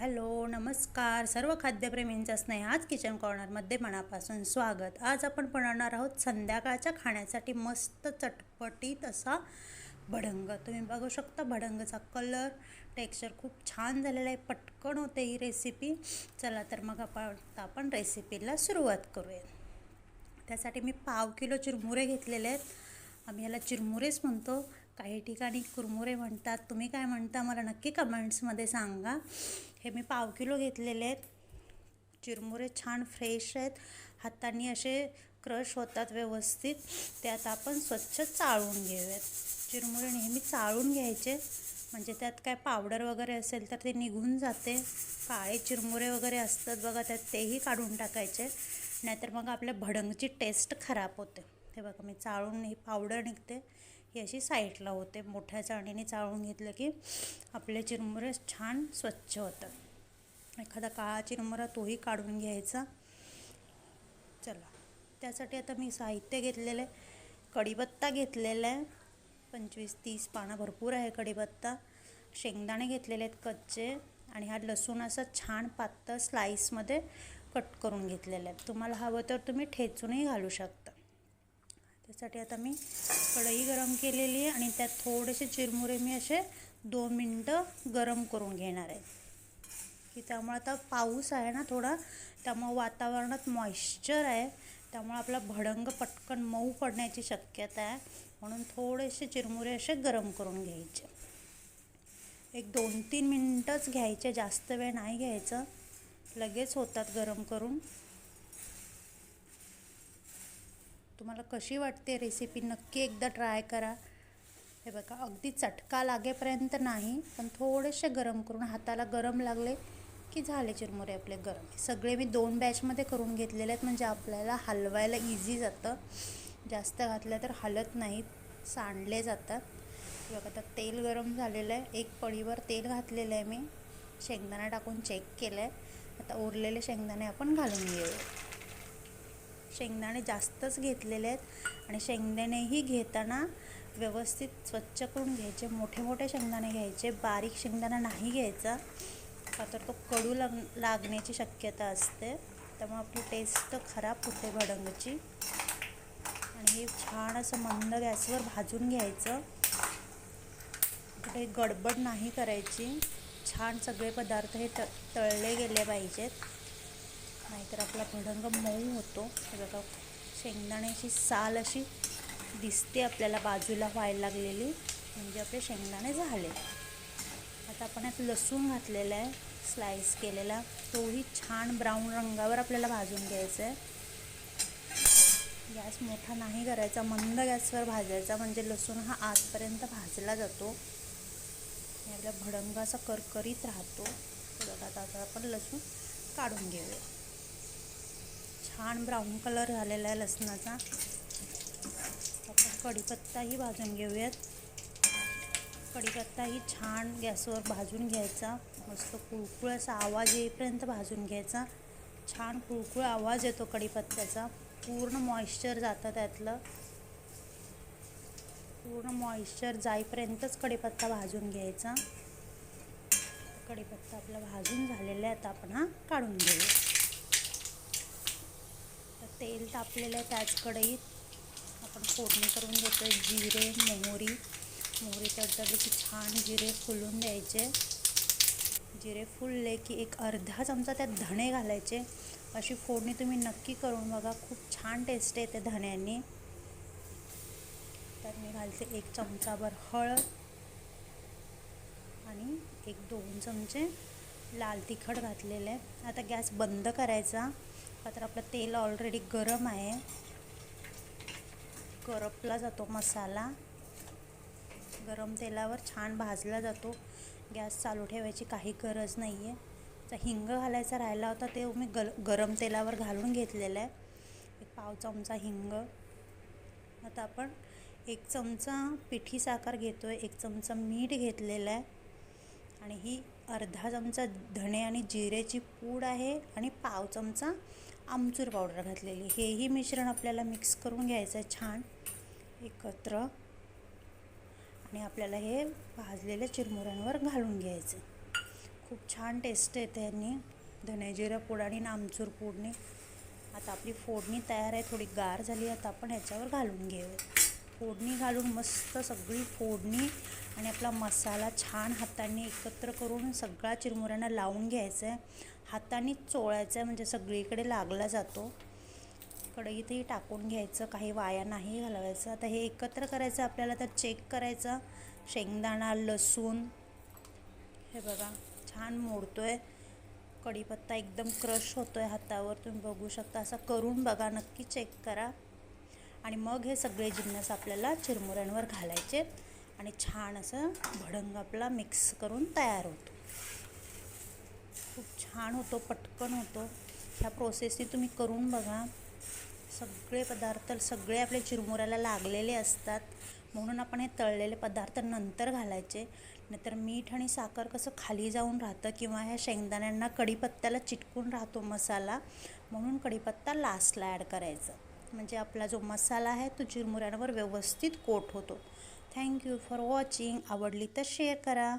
Hello नमस्कार. सर्व खाद्यप्रेमींचा स्नेह आज किचन कॉर्नरमध्ये मनापासून स्वागत. आज आपण बनवणार आहोत संध्याकाळच्या खाण्यासाठी मस्त चटपटीत असा भडंग. तुम्ही बघू शकता भडंगचा कलर टेक्स्चर खूप छान झालेला आहे. पटकन होते ही रेसिपी चला तर मग आपण आपण रेसिपीला सुरुवात करूया. त्यासाठी मी पाव किलो चिरमुरे घेतलेले आहेत. आम्ही याला चिरमुरेच म्हणतो. काही ठिकाणी कुरमुरे म्हणतात. तुम्ही काय म्हणता? मला नक्की कमेंट्समध्ये सांगा. हे मी पाव किलो घेतलेले आहेत. चिरमुरे छान फ्रेश आहेत. हातांनी असे क्रश होतात व्यवस्थित. ते आता आपण स्वच्छ चाळून घेऊयात. चिरमुरे नेहमी चाळून घ्यायचे. म्हणजे त्यात काय पावडर वगैरे असेल तर ते निघून जाते. काळे चिरमुरे वगैरे असतात बघा त्यात तेही काढून टाकायचे. नाहीतर मग आपल्या भडंगची टेस्ट खराब होते. हे बघा मी चाळून ही पावडर निघते. ही अशी साईडला होते मोठ्या चाळणीने चाळून घेतलं की आपले चिरमुरे छान स्वच्छ होतात. एखादा काळा चिरमुरा तोही काढून घ्यायचा. चला त्यासाठी आता मी साहित्य घेतलेलं आहे कढीपत्ता घेतलेला आहे. पंचवीस तीस पानं भरपूर आहे कढीपत्ता. शेंगदाणे घेतलेले आहेत कच्चे आणि हा लसूण असा छान पातळ स्लाईसमध्ये कट करून घेतलेला आहे. तुम्हाला हवं तर तुम्ही ठेचूनही घालू शकता. त्यासाठी आता मी कढई गरम केलेली आहे आणि त्यात थोडेसे चिरमुरे मी असे दोन मिनटं गरम करून घेणार आहे. की त्यामुळे आता पाऊस आहे ना थोडा त्यामुळं वातावरणात मॉइश्चर आहे. त्यामुळे आपला भडंग पटकन मऊ पडण्याची शक्यता आहे. म्हणून थोडेसे चिरमुरे असे गरम करून घ्यायचे. एक दोन तीन मिनटंच घ्यायचे जास्त वेळ नाही घ्यायचं. लगेच होतात गरम करून. तुम्हाला कशी वाटते रेसिपी नक्की एकदा ट्राय करा. हे बघा अगदी चटका लागेपर्यंत नाही पण थोडेसे गरम करून हाताला गरम लागले की झाले चिरमुरे आपले गरम. सगळे मी दोन बॅचमध्ये करून घेतलेले आहेत म्हणजे आपल्याला हलवायला इझी जातं. जास्त घातलं तर हलत नाहीत सांडले जातात. बघा आता तेल गरम झालेलं आहे. एक पळीवर तेल घातलेलं आहे मी. शेंगदाणा टाकून चेक केलं आहे आता उरलेले शेंगदाणे आपण घालून घेऊया. शेंगदाणे जास्तच घेतलेले आहेत. आणि शेंगदाणेही घेताना व्यवस्थित स्वच्छ करून घ्यायचे. मोठे मोठे शेंगदाणे घ्यायचे. बारीक शेंगदाणा नाही घ्यायचा. का तर तो कडू लाग लागण्याची शक्यता असते. त्यामुळे आपली टेस्ट खराब होते भडंगची. आणि हे छान असं मंद गॅसवर भाजून घ्यायचं. कुठे गडबड नाही करायची. छान सगळे पदार्थ हे त तळले गेले पाहिजेत. नाहीतर आपला भडंग मऊ होतो. हे बघा शेंगदाण्याची साल अशी दिसते आपल्याला बाजूला व्हायला लागलेली. म्हणजे आपले शेंगदाणे झाले. आता आपण यात लसूण घातलेला आहे. स्लाईस केलेला. तोही छान ब्राऊन रंगावर आपल्याला भाजून घ्यायचा आहे. गॅस मोठा नाही करायचा. मंद गॅसवर भाजायचा. म्हणजे लसूण हा आतपर्यंत भाजला जातो. आणि आपला भडंग असा करकरीत राहतो. बघा आता आपण लसूण काढून घेऊया. छान ब्राऊन कलर झालेला आहे लसणाचा. आपण कढीपत्ताही भाजून घेऊयात. कढीपत्ताही छान गॅसवर भाजून घ्यायचा. मस्त कुळकुळ असा आवाज येईपर्यंत भाजून घ्यायचा. छान कुळकुळ आवाज येतो कढीपत्त्याचा. पूर्ण मॉइश्चर जातं त्यातलं. पूर्ण मॉइश्चर जाईपर्यंतच कढीपत्ता भाजून घ्यायचा. कढीपत्ता आपला भाजून झालेला आहे. आता आपण हा काढून घेऊ तेल तापलेलं आहे त्याच कढईत आपण फोडणी करून घेतो आहे जिरे मोहरी. मोहरी तडतडली की छान जिरे फुलून द्यायचे जिरे फुलले की एक अर्धा चमचा त्यात धणे घालायचे. अशी फोडणी तुम्ही नक्की करून बघा. खूप छान टेस्ट येते धण्यांनी. त्यात मी घालते एक चमचाभर हळद. आणि एक दोन चमचे लाल तिखट घातलेलं आहे. आता गॅस बंद करायचा. का तर आपलं तेल ऑलरेडी गरम आहे. करपला जातो मसाला. गरम तेलावर छान भाजला जातो. गॅस चालू ठेवायची काही गरज नाही आहे तर हिंग घालायचा राहिला होता ते मी गल गरम तेलावर घालून घेतलेलं आहे. एक पाव चमचा हिंग. आता आपण एक चमचा पिठी साखर घेतो आहे एक चमचा मीठ घेतलेलं आहे. आणि ही अर्धा चमचा धणे आणि जिरेची पूड आहे आणि पाव चमचा आमचूर पावडर घातलेली. हेही मिश्रण आपल्याला मिक्स करून घ्यायचं आहे छान. एकत्र. आणि आपल्याला हे भाजलेल्या चिरमुऱ्यांवर घालून घ्यायचं खूप छान टेस्ट येते यांनी. धने पूड आणि नामचूर पूडने. आता आपली फोडणी तयार आहे. थोडी गार झाली आता आपण ह्याच्यावर घालून घेऊया. फोडणी घालून मस्त सगळी फोडणी आणि आपला मसाला छान हाताने एकत्र करून सगळा चिरमुऱ्यांना लावून घ्यायचा आहे. हाताने चोळायचं आहे म्हणजे सगळीकडे लागला जातो. कढईतही टाकून घ्यायचं काही वाया नाही घालवायचं. आता हे एकत्र करायचं आपल्याला तर चेक करायचा. शेंगदाणा लसूण हे बघा छान मोडतो आहे कढीपत्ता एकदम क्रश होतो आहे हातावर तुम्ही बघू शकता. असं करून बघा नक्की चेक करा. आणि मग हे सगळे जिन्नस आपल्याला चिरमुऱ्यांवर घालायचे आणि छान असं भडंग आपला मिक्स करून तयार होतो. खूप छान होतो पटकन होतो. ह्या प्रोसेसनी तुम्ही करून बघा. सगळे पदार्थ सगळे आपले चिरमुऱ्याला लागलेले असतात. म्हणून आपण हे तळलेले पदार्थ नंतर घालायचे. नाहीतर मीठ आणि साखर कसं खाली जाऊन राहतं किंवा ह्या शेंगदाण्यांना कढीपत्त्याला चिटकून राहतो मसाला म्हणून कढीपत्ता लास्टला ॲड करायचं. म्हणजे आपला जो मसाला आहे तो चिरमुऱ्यांवर व्यवस्थित कोट होतो. थँक्यू फॉर वॉचिंग आवडली तर शेअर करा.